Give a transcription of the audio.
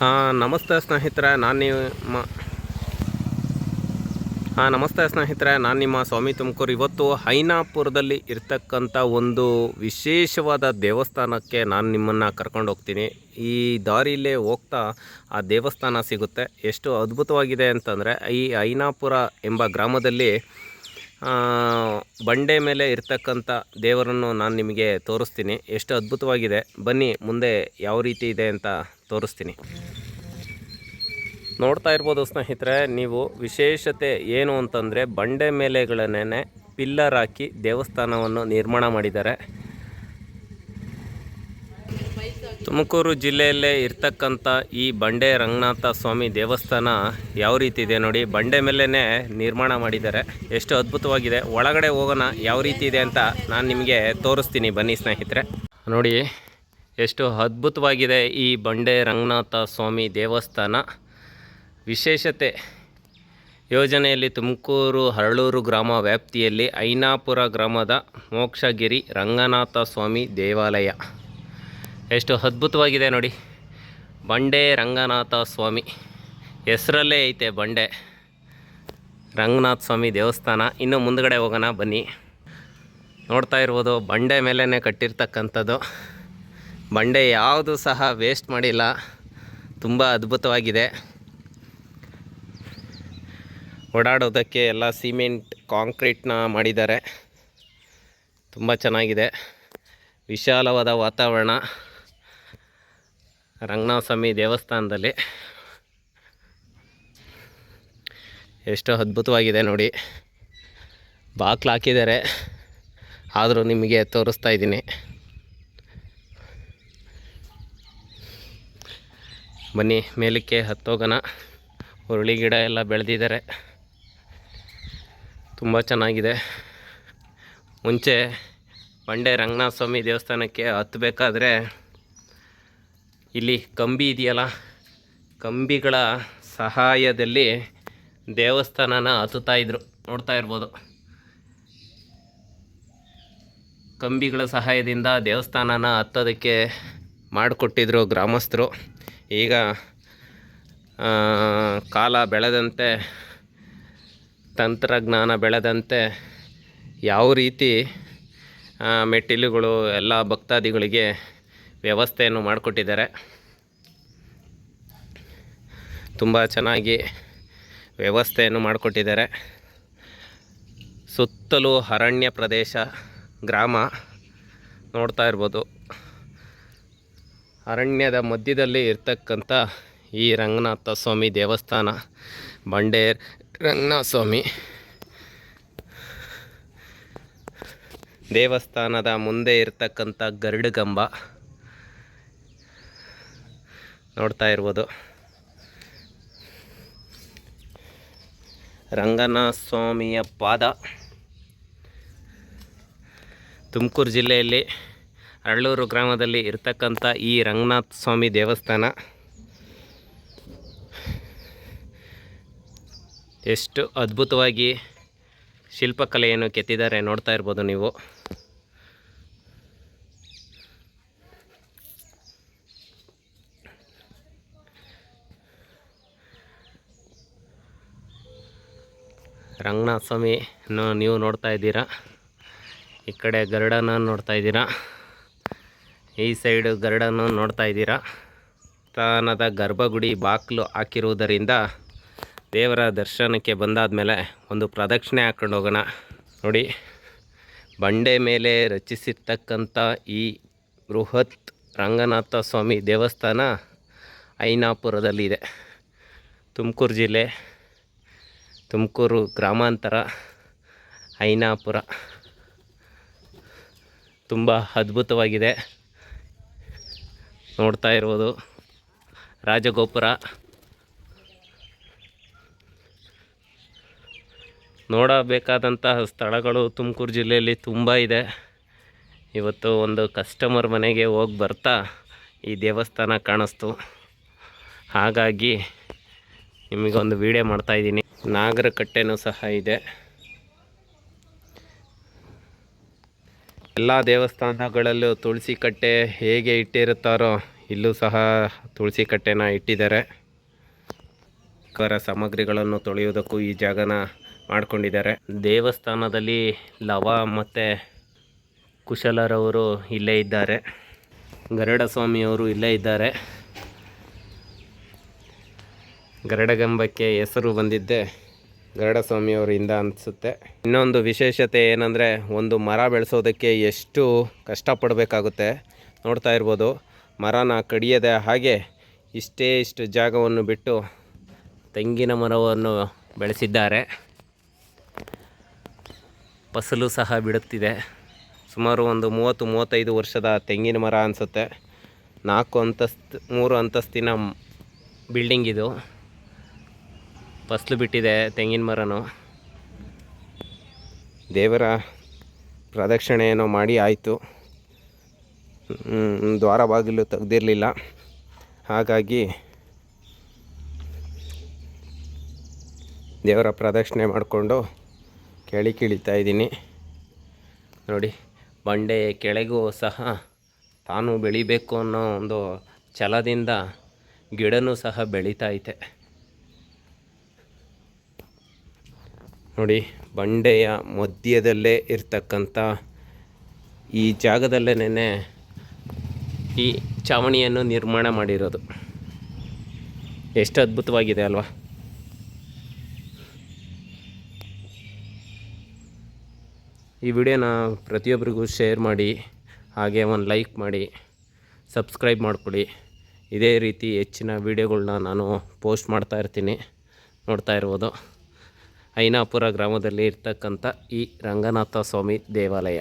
ಹಾಂ, ನಮಸ್ತೆ ಸ್ನೇಹಿತರೆ, ನಾನು ನಿಮ್ಮ ಹಾಂ, ನಮಸ್ತೆ ಸ್ನೇಹಿತರೆ, ನಾನು ನಿಮ್ಮ ಸ್ವಾಮಿ ತುಮಕೂರು. ಇವತ್ತು ಹೈನಾಪುರದಲ್ಲಿ ಇರ್ತಕ್ಕಂಥ ಒಂದು ವಿಶೇಷವಾದ ದೇವಸ್ಥಾನಕ್ಕೆ ನಾನು ನಿಮ್ಮನ್ನು ಕರ್ಕೊಂಡು ಹೋಗ್ತೀನಿ. ಈ ದಾರಿಲೇ ಹೋಗ್ತಾ ಆ ದೇವಸ್ಥಾನ ಸಿಗುತ್ತೆ. ಎಷ್ಟು ಅದ್ಭುತವಾಗಿದೆ ಅಂತಂದರೆ, ಈ ಹೈನಾಪುರ ಎಂಬ ಗ್ರಾಮದಲ್ಲಿ ಬಂಡೆ ಮೇಲೆ ಇರ್ತಕ್ಕಂಥ ದೇವರನ್ನು ನಾನು ನಿಮಗೆ ತೋರಿಸ್ತೀನಿ. ಎಷ್ಟು ಅದ್ಭುತವಾಗಿದೆ. ಬನ್ನಿ, ಮುಂದೆ ಯಾವ ರೀತಿ ಇದೆ ಅಂತ ತೋರಿಸ್ತೀನಿ. ನೋಡ್ತಾ ಇರ್ಬೋದು ಸ್ನೇಹಿತರೆ, ನೀವು ವಿಶೇಷತೆ ಏನು ಅಂತಂದರೆ ಬಂಡೆ ಮೇಲೆಗಳನ್ನೇ ಪಿಲ್ಲರ್ ಹಾಕಿ ದೇವಸ್ಥಾನವನ್ನು ನಿರ್ಮಾಣ ಮಾಡಿದ್ದಾರೆ. ತುಮಕೂರು ಜಿಲ್ಲೆಯಲ್ಲೇ ಇರ್ತಕ್ಕಂಥ ಈ ಬಂಡೆ ರಂಗನಾಥ ಸ್ವಾಮಿ ದೇವಸ್ಥಾನ ಯಾವ ರೀತಿ ಇದೆ ನೋಡಿ, ಬಂಡೆ ಮೇಲೇ ನಿರ್ಮಾಣ ಮಾಡಿದ್ದಾರೆ. ಎಷ್ಟು ಅದ್ಭುತವಾಗಿದೆ. ಒಳಗಡೆ ಹೋಗೋಣ, ಯಾವ ರೀತಿ ಇದೆ ಅಂತ ನಾನು ನಿಮಗೆ ತೋರಿಸ್ತೀನಿ ಬನ್ನಿ ಸ್ನೇಹಿತರೆ. ನೋಡಿ, ಎಷ್ಟು ಅದ್ಭುತವಾಗಿದೆ ಈ ಬಂಡೆ ರಂಗನಾಥ ಸ್ವಾಮಿ ದೇವಸ್ಥಾನ. ವಿಶೇಷತೆ, ಯೋಜನೆಯಲ್ಲಿ ತುಮಕೂರು ಹರಳೂರು ಗ್ರಾಮ ವ್ಯಾಪ್ತಿಯಲ್ಲಿ ಐನಾಪುರ ಗ್ರಾಮದ ಮೋಕ್ಷಗಿರಿ ರಂಗನಾಥ ಸ್ವಾಮಿ ದೇವಾಲಯ. ಎಷ್ಟು ಅದ್ಭುತವಾಗಿದೆ ನೋಡಿ. ಬಂಡೆ ರಂಗನಾಥ ಸ್ವಾಮಿ. ಹೆಸರಲ್ಲೇ ಐತೆ ಬಂಡೆ. ರಂಗನಾಥ ಸ್ವಾಮಿ ದೇವಸ್ಥಾನ. ಇನ್ನು ಮುಂದಗಡೆ ಹೋಗೋಣ, ಬನ್ನಿ. ನೋಡ್ತಾ ಇರ್ಬೋದು, ಬಂಡೆ ಮೇಲೇ ಕಟ್ಟಿರ್ತಕ್ಕಂಥದ್ದು. ಬಂಡೆ ಯಾವುದು ಸಹ ವೇಸ್ಟ್ ಮಾಡಿಲ್ಲ. ತುಂಬ ಅದ್ಭುತವಾಗಿದೆ. ಓಡಾಡೋದಕ್ಕೆ ಎಲ್ಲ ಸಿಮೆಂಟ್, ಕಾಂಕ್ರೀಟ್ನ ಮಾಡಿದ್ದಾರೆ. ತುಂಬ ಚೆನ್ನಾಗಿದೆ. ವಿಶಾಲವಾದ ವಾತಾವರಣ. ರಂಗನಾಥ ಸ್ವಾಮಿ ದೇವಸ್ಥಾನದಲ್ಲಿ. ಎಷ್ಟು ಅದ್ಭುತವಾಗಿದೆ ನೋಡಿ. ಬಾಕ್ಲು ಹಾಕಿದ್ದಾರೆ. ಆದರೂ ನಿಮಗೆ ತೋರಿಸ್ತಾ ಇದ್ದೀನಿ. ಬನ್ನಿ, ಮೇಲಕ್ಕೆ ಹತ್ತೋಗೋಣ. ಹುರುಳಿ ಗಿಡ ಎಲ್ಲ ಬೆಳೆದಿದ್ದಾರೆ. ತುಂಬ ಚೆನ್ನಾಗಿದೆ. ಮುಂಚೆ ಬಂಡೆ ರಂಗನಾಥ ಸ್ವಾಮಿ ದೇವಸ್ಥಾನಕ್ಕೆ ಹತ್ತಬೇಕಾದ್ರೆ ಇಲ್ಲಿ ಕಂಬಿ ಇದೆಯಲ್ಲ? ಕಂಬಿಗಳ ಸಹಾಯದಲ್ಲಿ ದೇವಸ್ಥಾನನ ಹತ್ತುತ್ತಾ ಇದ್ರು. ನೋಡ್ತಾ ಇರ್ಬೋದು. ಕಂಬಿಗಳ ಸಹಾಯದಿಂದ ದೇವಸ್ಥಾನನ ಹತ್ತೋದಕ್ಕೆ ಮಾಡಿಕೊಟ್ಟಿದ್ರು ಗ್ರಾಮಸ್ಥರು. ಈಗ ಕಾಲ ಬೆಳೆದಂತೆ, ತಂತ್ರಜ್ಞಾನ ಬೆಳೆದಂತೆ ಯಾವ ರೀತಿ ಮೆಟ್ಟಿಲುಗಳು, ಎಲ್ಲ ಭಕ್ತಾದಿಗಳಿಗೆ ವ್ಯವಸ್ಥೆಯನ್ನು ಮಾಡಿಕೊಟ್ಟಿದ್ದಾರೆ. ತುಂಬ ಚೆನ್ನಾಗಿ ವ್ಯವಸ್ಥೆಯನ್ನು ಮಾಡಿಕೊಟ್ಟಿದ್ದಾರೆ. ಸುತ್ತಲೂ ಅರಣ್ಯ ಪ್ರದೇಶ, ಗ್ರಾಮ ನೋಡ್ತಾ ಇರ್ಬೋದು. ಅರಣ್ಯದ ಮಧ್ಯದಲ್ಲಿ ಇರ್ತಕ್ಕಂಥ ಈ ರಂಗನಾಥ ಸ್ವಾಮಿ ದೇವಸ್ಥಾನ, ಬಂಡೇರ್ ರಂಗನಾಥ ಸ್ವಾಮಿ ದೇವಸ್ಥಾನದ ಮುಂದೆ ಇರ್ತಕ್ಕಂಥ ಗರುಡಗಂಬ. ನೋಡ್ತಾ ಇರ್ಬೋದು. ರಂಗನಾಥ ಸ್ವಾಮಿಯ ಪಾದ. ತುಮಕೂರು ಜಿಲ್ಲೆಯಲ್ಲಿ ಅರಳೂರು ಗ್ರಾಮದಲ್ಲಿ ಇರ್ತಕ್ಕಂಥ ಈ ರಂಗನಾಥ ಸ್ವಾಮಿ ದೇವಸ್ಥಾನ ಎಷ್ಟು ಅದ್ಭುತವಾಗಿ ಶಿಲ್ಪಕಲೆಯನ್ನು ಕೆತ್ತಿದ್ದಾರೆ ನೋಡ್ತಾ ಇರ್ಬೋದು ನೀವು. ರಂಗನಾಥ ಸ್ವಾಮಿ ನೀವು ನೋಡ್ತಾ ಇದ್ದೀರಾ? ಈ ಕಡೆ ಗರುಡನ ನೋಡ್ತಾ ಇದ್ದೀರಾ? ಈ ಸೈಡು ಗರುಡನ ನೋಡ್ತಾ ಇದ್ದೀರಾ? ತಾನದ ಗರ್ಭಗುಡಿ ಬಾಗಿಲು ಹಾಕಿರುವುದರಿಂದ ದೇವರ ದರ್ಶನಕ್ಕೆ ಬಂದಾದ ಮೇಲೆ ಒಂದು ಪ್ರದಕ್ಷಿಣೆ ಹಾಕ್ಕೊಂಡು ಹೋಗೋಣ. ನೋಡಿ, ಬಂಡೆ ಮೇಲೆ ರಚಿಸಿರ್ತಕ್ಕಂಥ ಈ ಬೃಹತ್ ರಂಗನಾಥ ಸ್ವಾಮಿ ದೇವಸ್ಥಾನ ಐನಾಪುರದಲ್ಲಿದೆ. ತುಮಕೂರು ಜಿಲ್ಲೆ. ತುಮಕೂರು ಗ್ರಾಮಾಂತರ, ಐನಾಪುರ. ತುಂಬ ಅದ್ಭುತವಾಗಿದೆ. ನೋಡ್ತಾ ಇರ್ಬೋದು. ರಾಜಗೋಪುರ. ನೋಡಬೇಕಾದಂತಹ ಸ್ಥಳಗಳು ತುಮಕೂರು ಜಿಲ್ಲೆಯಲ್ಲಿ ತುಂಬ ಇದೆ. ಇವತ್ತು ಒಂದು ಕಸ್ಟಮರ್ ಮನೆಗೆ ಹೋಗಿ ಬರ್ತಾ ಈ ದೇವಸ್ಥಾನ ಕಾಣಿಸ್ತು. ಹಾಗಾಗಿ ನಿಮಗೊಂದು ವಿಡಿಯೋ ಮಾಡ್ತಾಯಿದ್ದೀನಿ ನಾಗರಕಟ್ಟೆನೂ ಸಹ ಇದೆ. ಎಲ್ಲ ದೇವಸ್ಥಾನಗಳಲ್ಲೂ ತುಳಸಿ ಕಟ್ಟೆ ಹೇಗೆ ಇಟ್ಟಿರುತ್ತಾರೋ ಇಲ್ಲೂ ಸಹ ತುಳಸಿ ಕಟ್ಟೆನ ಇಟ್ಟಿದ್ದಾರೆ. ಕರ ಸಾಮಗ್ರಿಗಳನ್ನು ತೊಳೆಯುವುದಕ್ಕೂ ಈ ಜಾಗನ ಮಾಡ್ಕೊಂಡಿದ್ದಾರೆ. ದೇವಸ್ಥಾನದಲ್ಲಿ ಲವ ಮತ್ತು ಕುಶಲರವರು ಇಲ್ಲೇ ಇದ್ದಾರೆ. ಗರುಡ ಸ್ವಾಮಿಯವರು ಇಲ್ಲೇ ಇದ್ದಾರೆ. ಗರುಡಗಂಬಕ್ಕೆ ಹೆಸರು ಬಂದಿದ್ದೆ. ಗರಡಸ್ವಾಮಿಯವರಿಂದ ಅನಿಸುತ್ತೆ. ಇನ್ನೊಂದು ವಿಶೇಷತೆ ಏನಂದರೆ, ಒಂದು ಮರ ಬೆಳೆಸೋದಕ್ಕೆ ಎಷ್ಟು ಕಷ್ಟಪಡಬೇಕಾಗುತ್ತೆ. ನೋಡ್ತಾ ಇರ್ಬೋದು. ಮರನ ಕಡಿಯದೆ ಹಾಗೆ ಇಷ್ಟೇ ಇಷ್ಟು ಜಾಗವನ್ನು ಬಿಟ್ಟು ತೆಂಗಿನ ಮರವನ್ನು ಬೆಳೆಸಿದ್ದಾರೆ. ಫಸಲು ಸಹ ಬಿಡುತ್ತಿದೆ. ಸುಮಾರು ಒಂದು ಮೂವತ್ತು, ಮೂವತ್ತೈದು ವರ್ಷದ ತೆಂಗಿನ ಮರ ಅನಿಸುತ್ತೆ. ನಾಲ್ಕು ಅಂತಸ್ತು, ಮೂರು ಅಂತಸ್ತಿನ ಬಿಲ್ಡಿಂಗ್ ಇದು. ಫಸಲು ಬಿಟ್ಟಿದೆ ತೆಂಗಿನ ಮರನೂ. ದೇವರ ಪ್ರದಕ್ಷಿಣೆಯನ್ನು ಮಾಡಿ ಆಯಿತು. ದ್ವಾರ ಬಾಗಿಲು ತೆಗೆದಿರಲಿಲ್ಲ. ಹಾಗಾಗಿ ದೇವರ ಪ್ರದಕ್ಷಿಣೆ ಮಾಡಿಕೊಂಡು ಕೆಳಿ ಕಿಳಿತಾ ಇದ್ದೀನಿ. ನೋಡಿ, ಬಂಡೆ ಕೆಳಗೂ ಸಹ ತಾನು ಬೆಳಿಬೇಕು ಅನ್ನೋ ಒಂದು ಛಲದಿಂದ ಗಿಡನೂ ಸಹ ಬೆಳೀತಾ ಐತೆ. ನೋಡಿ, ಬಂಡೆಯ ಮಧ್ಯದಲ್ಲೇ ಇರ್ತಕ್ಕಂಥ ಈ ಜಾಗದಲ್ಲೇನೆ ಈ ಚಾವಣಿಯನ್ನು ನಿರ್ಮಾಣ ಮಾಡಿರೋದು. ಎಷ್ಟು ಅದ್ಭುತವಾಗಿದೆ ಅಲ್ವಾ? ಈ ವಿಡಿಯೋನ ಪ್ರತಿಯೊಬ್ಬರಿಗೂ ಶೇರ್ ಮಾಡಿ, ಹಾಗೆ ಒಂದು ಲೈಕ್ ಮಾಡಿ, ಸಬ್ಸ್ಕ್ರೈಬ್ ಮಾಡಿಕೊಡಿ ಇದೇ ರೀತಿ ಹೆಚ್ಚಿನ ವೀಡಿಯೋಗಳನ್ನ ನಾನು ಪೋಸ್ಟ್ ಮಾಡ್ತಾ ಇರ್ತೀನಿ. ನೋಡ್ತಾ ಇರ್ಬೋದು. ಐನಾಪುರ ಗ್ರಾಮದಲ್ಲಿ ಇರ್ತಕ್ಕಂಥ ಈ ರಂಗನಾಥ ಸ್ವಾಮಿ ದೇವಾಲಯ.